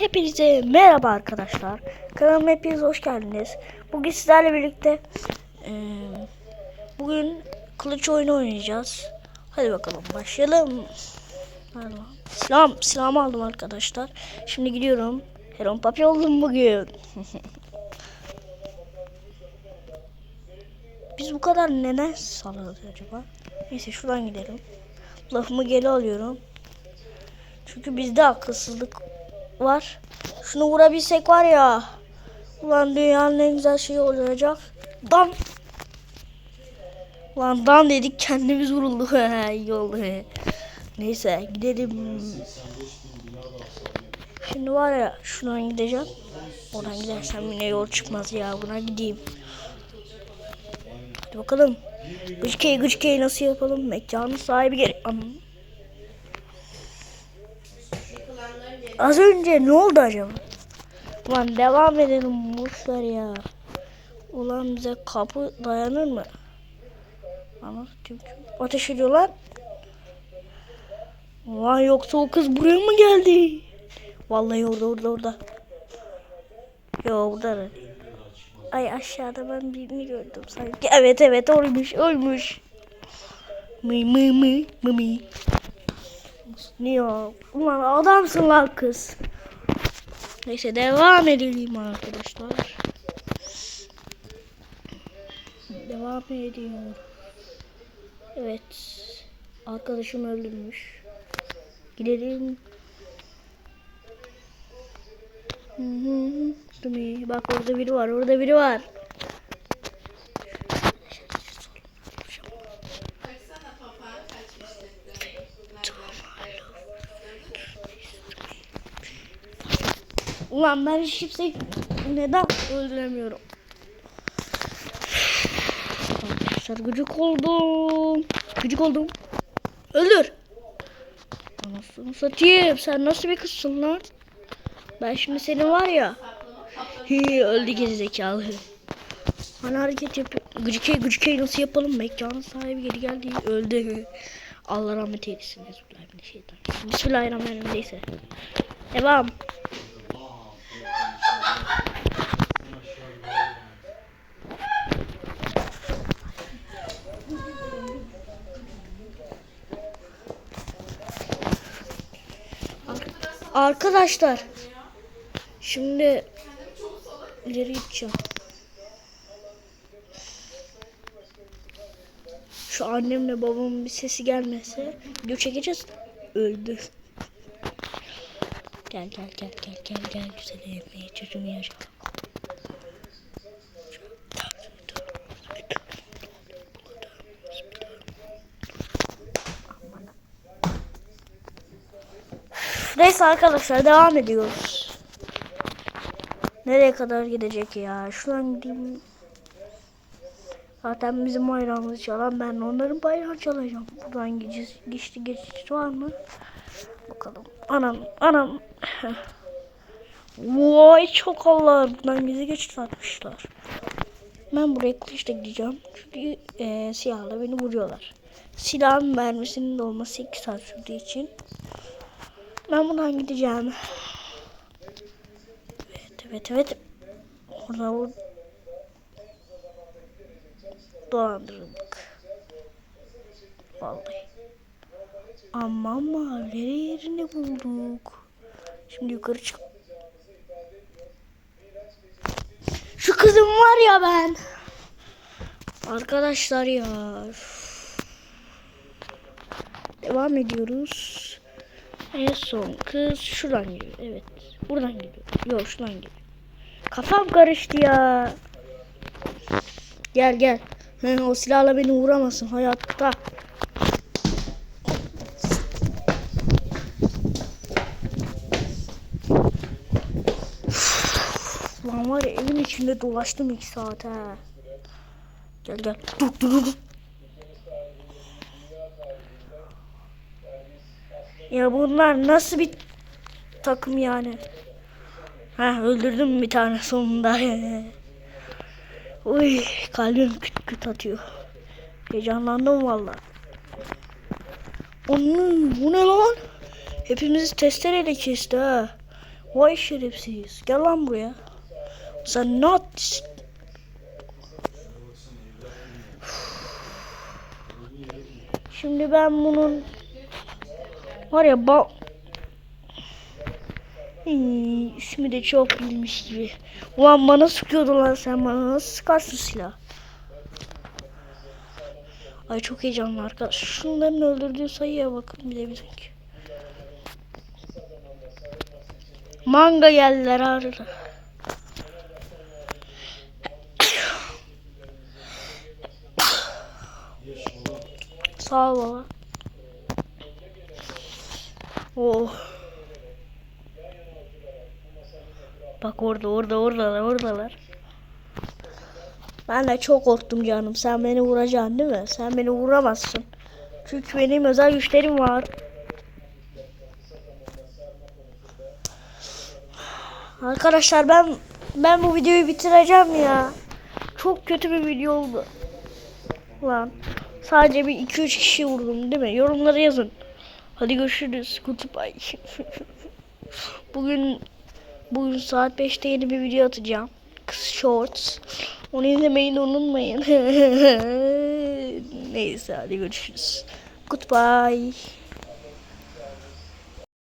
Hepinize merhaba arkadaşlar. Kanalıma hepiniz hoş geldiniz. Bugün sizlerle birlikte eee, bugün kılıç oyunu oynayacağız. Hadi bakalım başlayalım. Silah, silahımı aldım arkadaşlar. Şimdi gidiyorum. Heron Papi oldum bugün. Biz bu kadar neden salıyoruz acaba? Neyse şuradan gidelim. Lafımı geri alıyorum. Çünkü bizde akılsızlık var. Şunu vurabilsek var ya. Ulan dünyanın en güzel şeyi olacak. Dan. Ulan dan dedik kendimiz vuruldu. İyi oldu. Neyse gidelim. Şimdi var ya şuradan gideceğim. Oradan gidersem yine yol çıkmaz ya. Buna gideyim. Hadi bakalım. Gıçkeyi gıçkeyi nasıl yapalım? Mekanın sahibi gerek. Anam. Az önce ne oldu acaba? Ulan devam edelim boşver ya. Ulan bize kapı dayanır mı? Çünkü ateş ediyorlar. Ulan yoksa o kız buraya mı geldi? Vallahi orada orada orada. Yo burada da. Ay aşağıda ben birini gördüm sanki. Evet evet oymuş oymuş. Mıy mıy mıy mıy mıy. Ne ya? Ulan adamsın lan kız. Neyse devam edelim arkadaşlar. Devam ediyor. Evet. Arkadaşım öldürmüş. Gidelim. Hı hı Bak orada biri var. Orada biri var. Ulan ben kimseyi neden öldüremiyorum? Arkadaşlar gıcık oldum. Gıcık oldum. Öldür. Anasını satayım. Sen nasıl bir kızsın lan? Ben şimdi senin var ya. Hi, öldü geri zekalı. Hani hareket yapıyor. Gıcıkey gıcıkey nasıl yapalım? Mekanın sahibi geri geldi. Öldü. Allah rahmet eylesin. Bismillahirrahmanirrahim. Bismillahirrahmanirrahim. Neyse. Devam. Arkadaşlar şimdi ileri gideceğim. Şu annemle babamın bir sesi gelmese video çekeceğiz. Öldü. Gel gel gel gel gel gel güzelim. İyi çocuğum yaşa. Neyse arkadaşlar devam ediyoruz. Nereye kadar gidecek ya? Şuradan gideyim. Zaten bizim bayrağımızı çalan ben onların bayrağını çalacağım. Buradan geçiş, geçti geçiş var mı? Bakalım. Anam anam. Vay çok Allah. Buradan bizi geçiş atmışlar. Ben buraya kılıçla gideceğim. Çünkü e, silahla beni vuruyorlar. Silahın mermisinin dolması 2 saat sürdüğü için. Ben buradan gideceğim. Evet evet evet. Orada vur. Dolandırıldık. Vallahi. Ama mavileri yerini bulduk. Şimdi yukarı çık. Şu kızım var ya ben. Arkadaşlar ya. Devam ediyoruz. En son kız şuradan geliyor. Evet. Buradan geliyor. Yok şuradan geliyor. Kafam karıştı ya. Gel gel. O silahla beni vuramazsın hayatta. Lan var ya evin içinde dolaştım iki saat ha. Gel gel. Dur dur dur. Ya bunlar nasıl bir takım yani? Ha öldürdüm bir tane sonunda. Uy kalbim küt küt atıyor. Heyecanlandım valla. Onun bu ne lan? Hepimizi testereyle kesti ha. Vay şerefsiz. Gel lan buraya. Sen not. Şimdi ben bunun var ya ba ismi de çok bilmiş gibi. Ulan bana sıkıyordu lan sen bana nasıl sıkarsın silah? Ay çok heyecanlı arkadaş. Şunların öldürdüğü sayıya bakın bilebilirsin. Manga geldiler ağrı. Sağ ol baba. Oh. Bak orada orada oradalar oradalar. Ben de çok korktum canım. Sen beni vuracaksın değil mi? Sen beni vuramazsın. Çünkü benim özel güçlerim var. Arkadaşlar ben ben bu videoyu bitireceğim ya. Çok kötü bir video oldu. Lan sadece bir 2-3 kişi vurdum değil mi? Yorumlara yazın. Hadi görüşürüz. Goodbye. Bugün bugün saat 5'te yeni bir video atacağım. Kız Shorts. Onu izlemeyi de unutmayın. Neyse hadi görüşürüz. Goodbye.